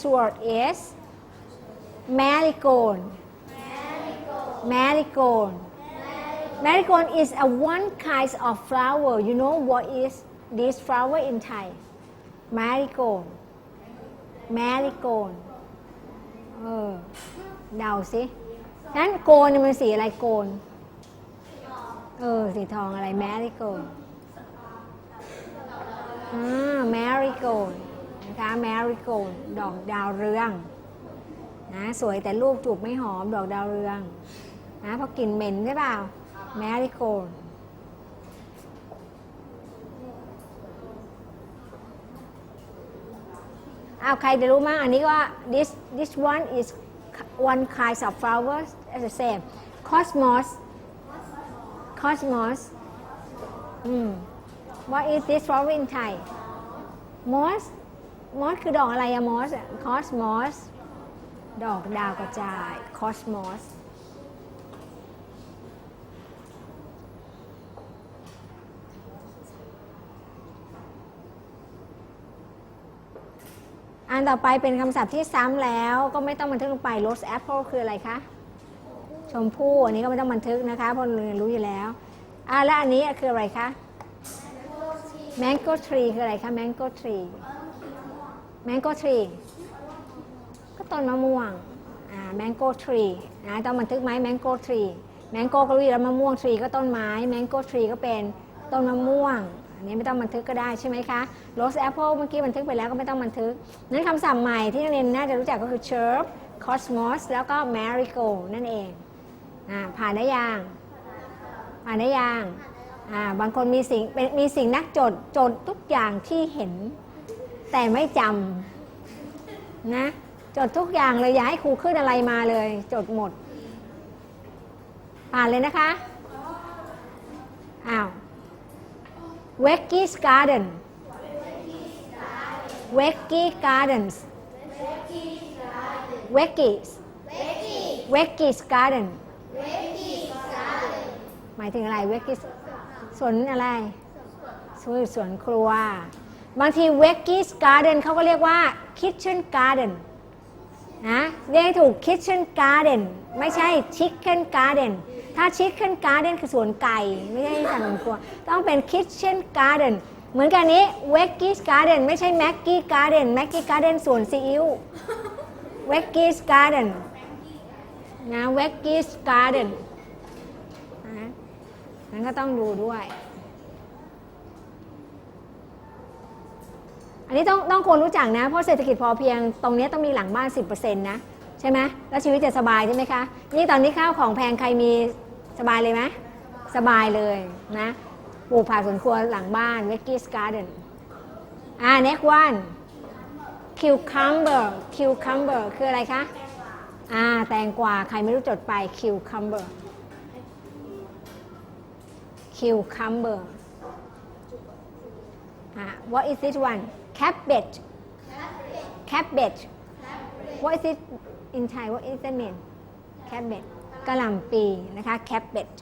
next word is marigold marigold marigold is a one kind of flower you know what is this flower in Thai marigold marigold เออเดาสินั้นโกนมันสีอะไรโกน เออ สีทองอะไร marigold อ่า marigold ะคะแมริโกลดอกดาวเรืองนะสวยแต่ลูกจูบไม่หอมดอกดาวเรืองนะพอกลิ่นเหม็นใช่เปล่าแมริโกลอ้าวใครจะรู้มั้งอันนี้ว่า this this one is one kind of flowers as the same cosmos cosmos อืม what is this flower in Thai moss moss คือดอกอะไรอะ moss อะ cosmos ดอกดาวกระจาย cosmos อันต่อไปเป็นคำศัพท์ที่ซ้ำแล้วก็ไม่ต้องบันทึกลงไป rose apple คืออะไรคะชมพู่อันนี้ก็ไม่ต้องบันทึกนะคะเพราะเราเรียนรู้อยู่แล้วอ่าและอันนี้คืออะไรคะ mango tree คืออะไรคะ mango tree mango tree ก็ต้นมะม่วงอ่า mango tree นะต้องบันทึกไหม mango tree mango ก็รู้อยู่แล้วมะม่วง tree ก็ต้นไม้ mango tree ก็เป็นต้นมะม่วงอันนี้ไม่ต้องบันทึกก็ได้ใช่ไหมคะ rose apple เมื่อกี้บันทึกไปแล้วก็ไม่ต้องบันทึก นั้นคำศัพท์ใหม่ที่นักเรียนน่าจะรู้จักก็คือ chirp cosmos แล้วก็ marigold นั่นเองอ่าผ่านได้ยังผ่านได้ยังอ่าบางคนมีสิ่งเป็นมีสิ่งนักจดจดทุกอย่างที่เห็น แต่ไม่จำนะ จดทุกอย่างเลย อย่าให้ครูขึ้นอะไรมาเลย จดหมด ผ่านเลยนะคะ อ้าว Wecky's Garden Wecky Gardens Wecky's Wecky's Garden หมายถึงอะไร Wecky's สวนอะไรสวนสวนครัว บางทีเวกกี้สการ์เดนเขาก็เรียกว่าคิทเช่นการ์เดนนะเรียกถูกคิทเช่นการ์เดนไม่ใช่ชิคเก้นการ์เดนถ้าชิคเก้นการ์เดนคือสวนไก่ไม่ใช่สานครัวต้องเป็นคิทเช่นการ์เดนเหมือนกันนี้เวกกี้สการ์เดนไม่ใช่แม็กกี้การ์เดนแม็กกี้การ์เดนสวนซีอิ๊วเวกกี้สการ์เดนนะเวกกี้สการ์เดนนะนั้นก็ต้องดูด้วย อันนี้ต้องต้องควรรู้จักนะ เพราะเศรษฐกิจพอเพียงตรงนี้ต้องมีหลังบ้าน 10%นะใช่ไหมแล้วชีวิตจะสบายใช่ไหมคะ นี่ตอนนี้ข้าวของแพงใครมีสบายเลยไหมสบายเลยนะปลูกผักสวนครัวหลังบ้าน Veggies Garden อ่า next one cucumber cucumber คืออะไรคะ อ่า แตงกวา ใครไม่รู้จดไป cucumber cucumber อ่า what is this one cabbage cabbage what is it in Thai what is that mean cabbage กะหล่ำปีนะคะ cabbage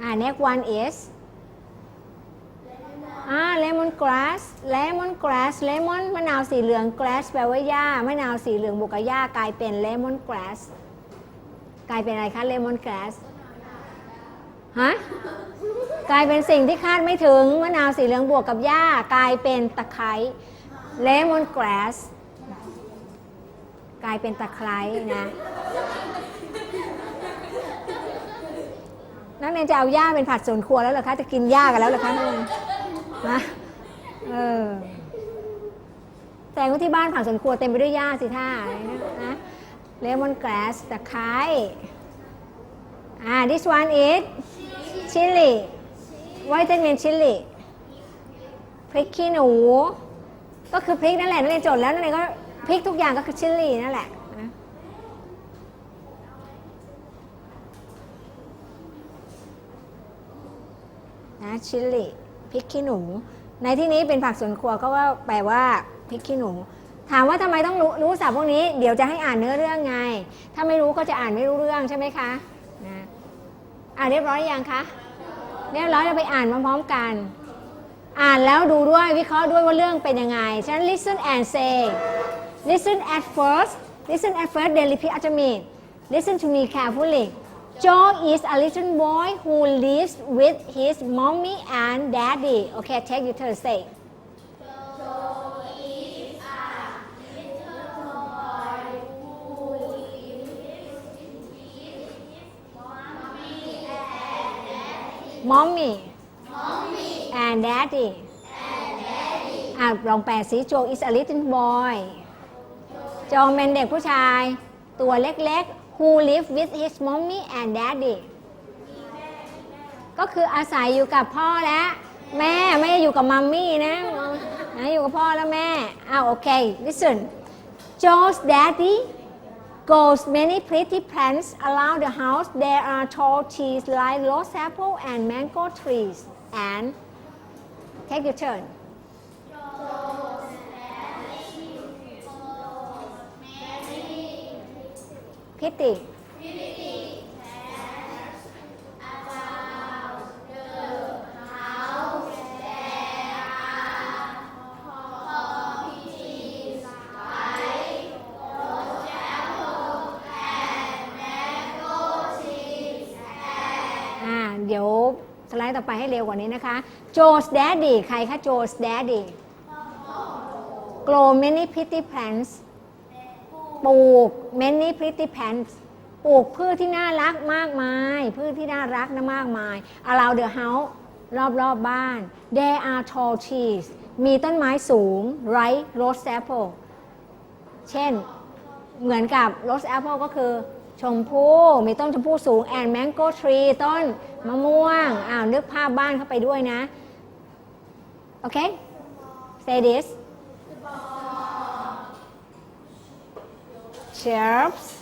อ่า next one is อ่า lemon grass lemon grass lemon มะนาวสีเหลือง grass แปลว่าหญ้ามะนาวสีเหลืองบวกกับหญ้ากลายเป็น lemon grass กลายเป็นอะไรคะ lemon grass ฮะกลายเป็นสิ่งที่คาดไม่ถึงมะนาวสีเหลืองบวกกับหญ้ากลายเป็นตะไคร้ lemon grass กลายเป็นตะไคร้นะนักเรียนจะเอาหญ้าเป็นผัดสวนครัวแล้วเหรอคะจะกินหญ้ากันแล้วเหรอคะนักเรียน เออ แต่ว่าที่บ้านผักสวนครัวเต็มไปด้วยหญ้าสิท่านะเลมอนแกรสตะไคร้อ่า this one is chili what does it mean chili พริกขี้หนู ก็คือพริกนั่นแหละนักเรียนจดแล้วนักเรียก็พริกทุกอย่างก็คือชิลลี่นั่นแหละนะชิลลี่พริกขี้หนู ในที่นี้เป็นผักสวนครัวก็ว่าแปลว่าพริกขี้หนู ถามว่าทำไมต้องรู้รู้ศัพท์พวกนี้เดี๋ยวจะให้อ่านเนื้อเรื่องไง ถ้าไม่รู้ก็จะอ่านไม่รู้เรื่องใช่ไหมคะนะอ่านเรียบร้อยยังคะเรียบร้อยเราไปอ่านพร้อมๆกัน อ่านแล้วดูด้วยวิเคราะห์ด้วยว่าเรื่องเป็นยังไงฉะนั้น listen and say listen at first listen at first then repeat after me listen to me carefully Joe is a little boy who lives with his mommy and daddy okay take your turn say mommy mommy and daddy อะลองแปลสิโจ is a little boy โจเป็นเด็กผู้ชาย ตัวเล็กๆ who live with his mommy and daddy ก็คืออาศัยอยู่กับพ่อและแม่ไม่ได้อยู่กับมัมมี่นะนะอยู่กับพ่อและแม่อ้าวโอเค listen Joe's daddy grows many pretty plants around the house. There are tall trees like rose apple and mango trees. And take your turn. Pretty. À, อ่า เดี๋ยวสไลด์ต่อไปให้เร็วกว่านี้นะคะ Joe's daddy ใครคะ Joe's daddy grow many pretty plants ปลูก many pretty plants ปลูกพืชที่น่ารักมากมาย พืชที่น่ารักนะมากมาย around the house รอบๆบบ้าน there are tall trees มีต้นไม้สูง right rose apple เช่น เหมือนกับ rose apple ก็คือชมพู่มีต้นชมพู่สูง and mango tree ต้นมะม่วง อ้าวนึกภาพบ้านเข้าไปด้วยนะ โอเค say this chirps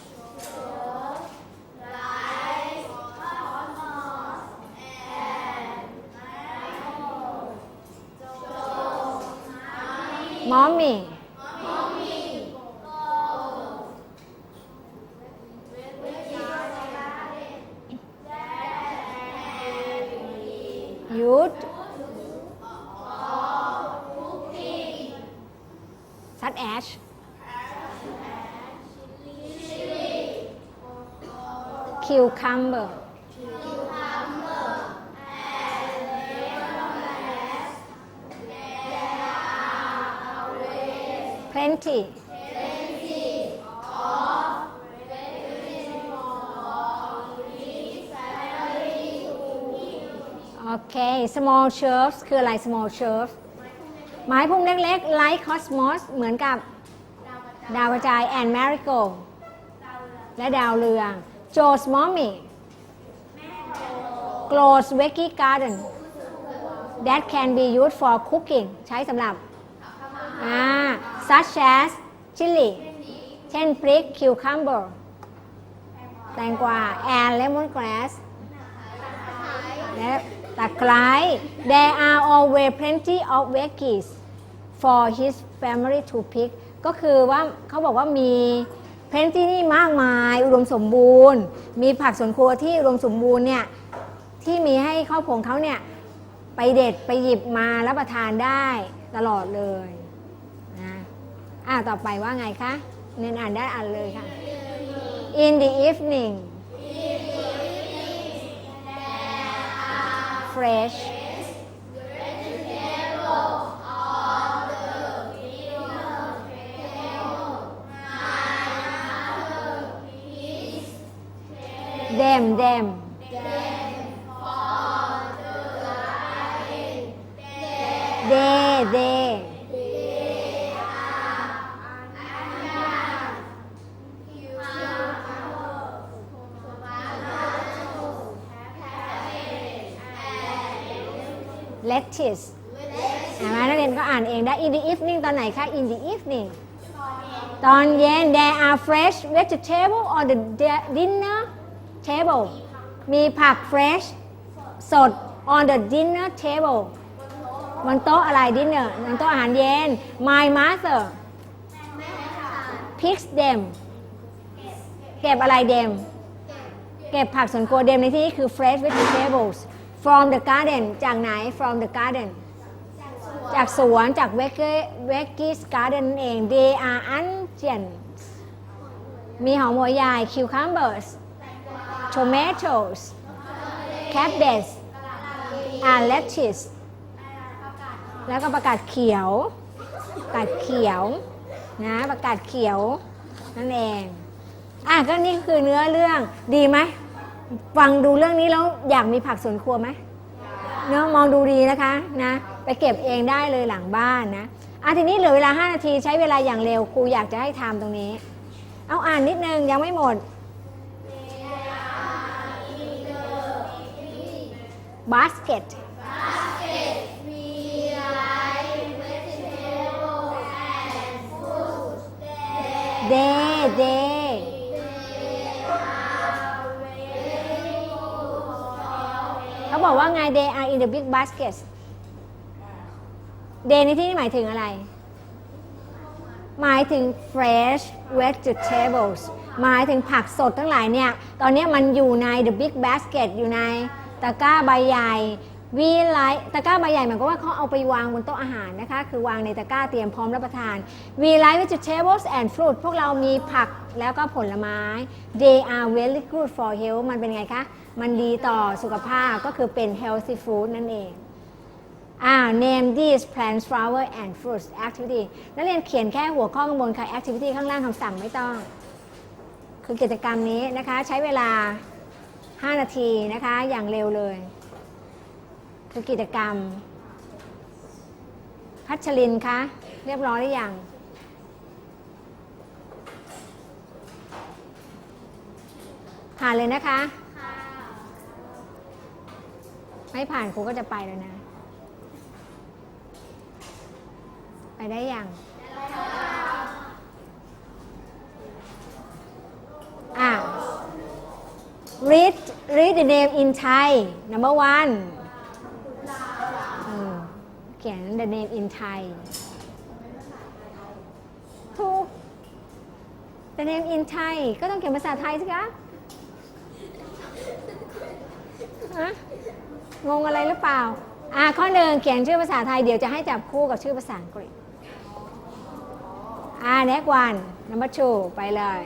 mommy. Youth. Such as cucumber plenty โอเค small shrubs คืออะไร small shrubs ไม้พุ่มเล็กๆ like cosmos เหมือนกับดาวกระจาย and marigold และดาวเรือง Joe's mommy grows veggie garden that can be used for cooking ใช้สำหรับอ่า such as chili เช่นพริก cucumber แตงกวา and lemongrass และตะไคร้ There are always plenty of veggies for his family to pick ก็คือว่าเขาบอกว่ามี plenty นี่มากมายอุดมสมบูรณ์ มีผักสวนครัวที่อุดมสมบูรณ์เนี่ยที่มีให้ครอบครัวเขาเนี่ยไปเด็ดไปหยิบมารับประทานได้ตลอดเลยนะอ่าต่อไปว่าไงคะเน้นอ่านได้อ่านเลยค่ะ In the evening fresh them them they they lettuce เห็นไหมนักเรียนก็อ่านเองได้ in the evening ตอนไหนคะ in the evening ตอนเย็น there are fresh vegetable on the dinner table มีผัก fresh สด on the dinner table บนโต๊ะอะไร dinner บนโต๊ะอาหารเย็น my mother picks them เก็บอะไรเดมเก็บผักสวนครัวเดมในที่นี้คือ fresh vegetables from the garden จากไหน from the garden จากสวนจาก Veggies garden นั่นเอง they are onions มีหอมหัวใหญ่ cucumbers tomatoes cabbage and lettuce แล้วก็ประกาศเขียวประกาศเขียวนะประกาศเขียวนั่นเองอะก็นี่คือเนื้อเรื่องดีไหมฟังดูเรื่องนี้แล้วอยากมีผักสวนครัวไหมเนื้อะมองดูดีนะคะนะไปเก็บเองได้เลยหลังบ้านนะอะทีนี้เหลือเวลา 5 นาทีใช้เวลาอย่างเร็วครูอยากจะให้ทำตรงนี้ เอาอ่านนิดนึงยังไม่หมด basket basket we like vegetables and fruit they they เขาบอกว่าไง they are in the big baskets they ในที่นี้หมายถึงอะไร หมายถึง fresh vegetables หมายถึงผักสดทั้งหลายเนี่ย ตอนนี้มันอยู่ใน the big basket อยู่ใน ตะกร้าใบใหญ่ we like ตะกร้าใบใหญ่หมายความว่าเขาเอาไปวางบนโต๊ะอาหารนะคะ คือวางในตะกร้าเตรียมพร้อมรับประทาน we like vegetables and fruit พวกเรามีผักแล้วก็ผลไม้ they are very good for health มันเป็นไงคะ มันดีต่อสุขภาพก็คือเป็น healthy food นั่นเองอ่า name these plants flower and fruits activity นักเรียนเขียนแค่หัวข้อข้างบนค่ะ activity ข้างล่างคำสั่งไม่ต้อง คือกิจกรรมนี้นะคะใช้เวลา 5 นาทีนะคะ อย่างเร็วเลยคือกิจกรรม พัชรินคะ เรียบร้อยหรือยังผ่านเลยนะคะไม่ผ่านครูก็จะไปแล้วนะ ไปได้ยังอ่า read read the name in Thai number one เออเขียน the name in Thai ถูก the name in Thai ก็ต้องเขียนภาษาไทยสิคะฮะงงอะไรหรือเปล่า อ่าข้อหนึ่งเขียนชื่อภาษาไทยเดี๋ยวจะให้จับคู่กับชื่อภาษาอังกฤษ อ่า next one number two ไปเลย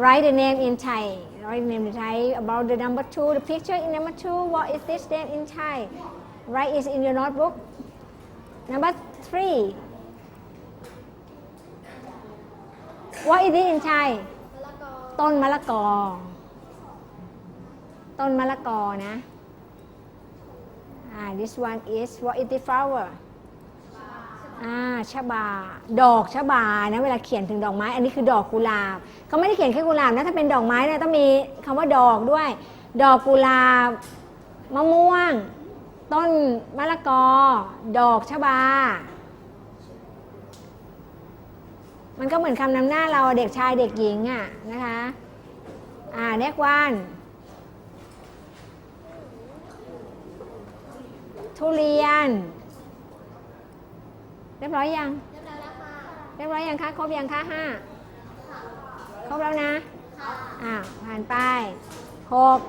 write the name in Thai write the name in Thai about the number two the picture in number two what is this name in Thai write it in your notebook number three what is it in Thai ต้นมะละกอ ต้นมะละกอนะอ่า this one is what is the flower อ่าชบา ดอกชบานะเวลาเขียนถึงดอกไม้ อันนี้คือดอกกุหลาบเขาไม่ได้เขียนแค่กุหลาบนะถ้าเป็นดอกไม้เนี่ยต้องมีคำว่าดอกด้วย ดอกกุหลาบมะม่วง ต้นมะละกอ ดอกชบา มันก็เหมือนคำนำหน้าเราเด็กชายเด็กหญิงอะนะคะ อ่าเน็กวันทุเรียน เรียบร้อยยังเรียบร้อยยังคะครบยังคะห้าครบแล้วนะอ่าผ่านไปหก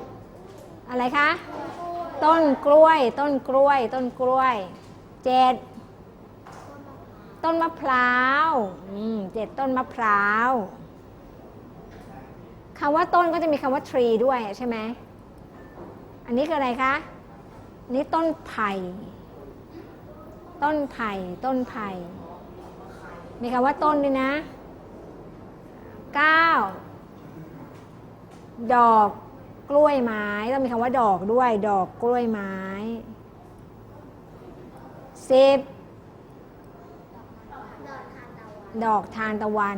อะไรคะ ต้นกล้วย ต้นกล้วย ต้นกล้วยเจ็ดต้นมะพร้าวอืมเจ็ดต้นมะพร้าวคำว่าต้นก็จะมีคำว่า tree ด้วยใช่ไหม อันนี้คืออะไรคะ นี่ต้นไผ่ ต้นไผ่ต้นไผ่มีคำว่าต้นด้วยนะเก้าดอกกล้วยไม้ต้องมีคำว่าดอกด้วย ดอกกล้วยไม้สิบดอกทานตะวัน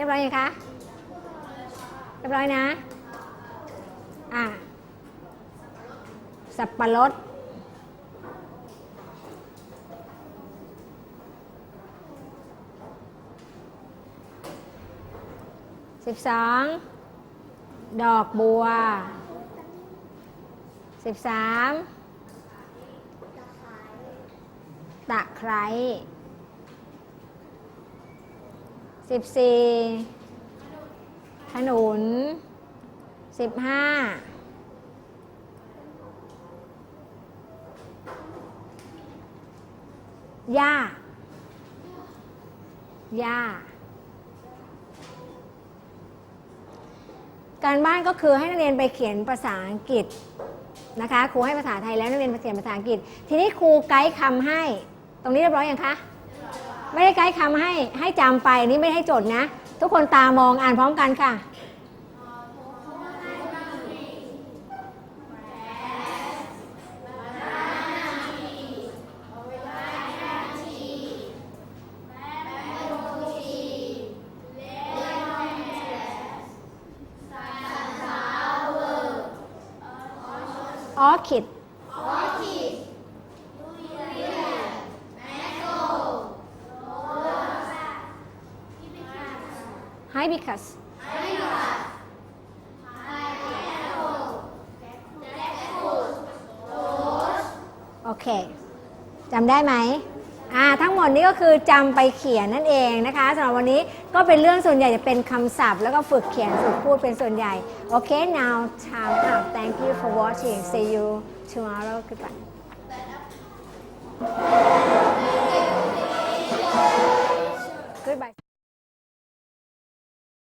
รียบร้อยยังคะ เรียบร้อยนะ อะสับปะรด สิบสอง ดอกบัว สิบสาม ตะไคร้ สิบสี่ขนุนสิบห้าหญ้าหญ้าการบ้านก็คือให้นักเรียนไปเขียนภาษาอังกฤษนะคะครูให้ภาษาไทยแล้วนักเรียนมาเขียนภาษาอังกฤษ ทีนี้ครูไกด์คำให้ ตรงนี้เรียบร้อยยังคะ ไม่ได้ไกด์คำให้ให้จำไปนนี่ไม่ได้ให้จดนะ ทุกคนตามองอ่านพร้อมกันค่ะ ออคิด ไฮบิคัสโอเคจำได้ไหมอ่าทั้งหมดนี้ก็คือจำไปเขียนนั่นเองนะคะสำหรับวันนี้ก็เป็นเรื่องส่วนใหญ่จะเป็นคำศัพท์ แล้วก็ฝึกเขียนฝึกพูดเป็นส่วนใหญ่ โอเค now time up thank you for watching see you tomorrow goodbye